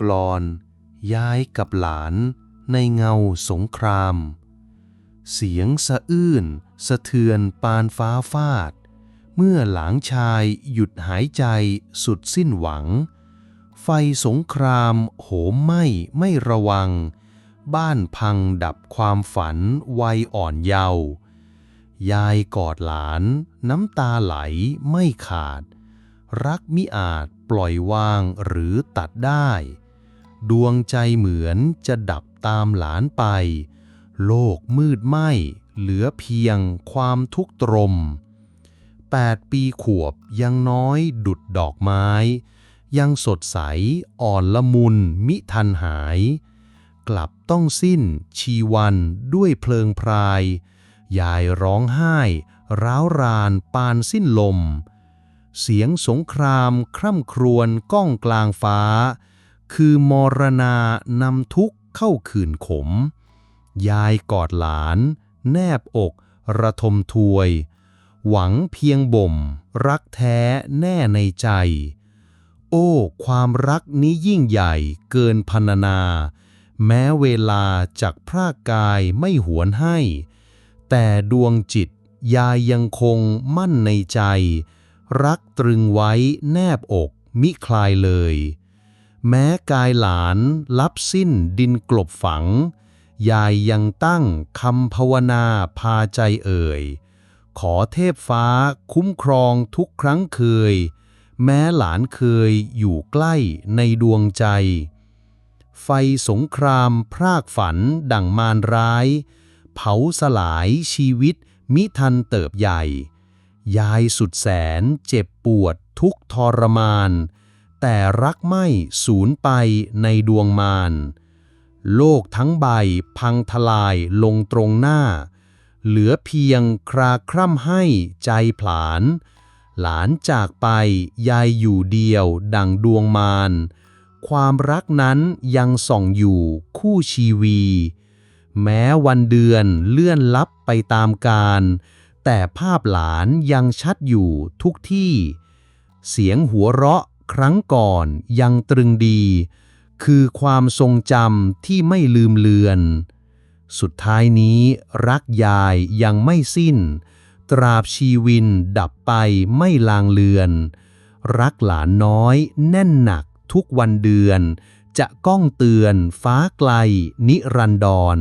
กลอน ย้ายกับหลานในเงาสงคราม เสียงสะอื้นสะเทือนปานฟ้าฟาด เมื่อหลางชายหยุดหายใจสุดสิ้นหวัง ไฟสงครามโหมไหม้ไม่ระวัง บ้านพังดับความฝันวัยอ่อนเยาว์ยายกอดหลานน้ำตาไหลไม่ขาด รักมิอาจปล่อยวางหรือตัดได้ ดวงใจเหมือนจะดับตามหลานไป โลกมืดไหมเหลือเพียงความทุกข์ตรมแปดปีขวบยังน้อยดุดดอกไม้ ยังสดใสอ่อนละมุนมิทันหาย กลับต้องสิ้นชีวันด้วยเพลิงพราย ยายร้องไห้ ร้าวรานปานสิ้นลม เสียงสงครามคร่ำครวญก้องกลางฟ้า คือมรณานำทุกข์เข้าขืนขม ยายกอดหลาน แนบอกระทมทวย หวังเพียงบ่ม รักแท้แน่ในใจ โอ้ ความรักนี้ยิ่งใหญ่เกินพรรณนา แม้เวลาจากพรากกายไม่หวนให้ แต่ดวงจิตยายยังคงมั่นในใจ รักตรึงไว้แนบอกมิคลายเลย แม้กายหลานลับสิ้นดินกลบฝัง ยายยังตั้งคำภาวนาพาใจเอ่ย ขอเทพฟ้าคุ้มครองทุกครั้งเคย แม้หลานเคยอยู่ใกล้ในดวงใจ ไฟสงครามพรากฝันดั่งมารร้าย เผาสลายชีวิตมิทันเติบใหญ่ ยายสุดแสนเจ็บปวดทุกทรมาน แต่รักไม่สูญไปในดวงมาร โลกทั้งใบพังทลายลงตรงหน้า เหลือเพียงคราคร่ำให้ใจผลาน หลานจากไปยายอยู่เดียวดังดวงมารความรักนั้นยังส่องอยู่คู่ชีวี แม้วันเดือนเลื่อนลับไปตามกาลแต่ภาพหลานยังชัดอยู่ทุกที่ เสียงหัวเราะ ครั้งก่อนยังตรึงดี คือความทรงจำที่ไม่ลืมเลือน สุดท้ายนี้รักยายยังไม่สิ้น ตราบชีวินดับไปไม่ลางเลือน รักหลานน้อยแน่นหนักทุกวันเดือน จะก้องเตือนฟ้าไกลนิรันดร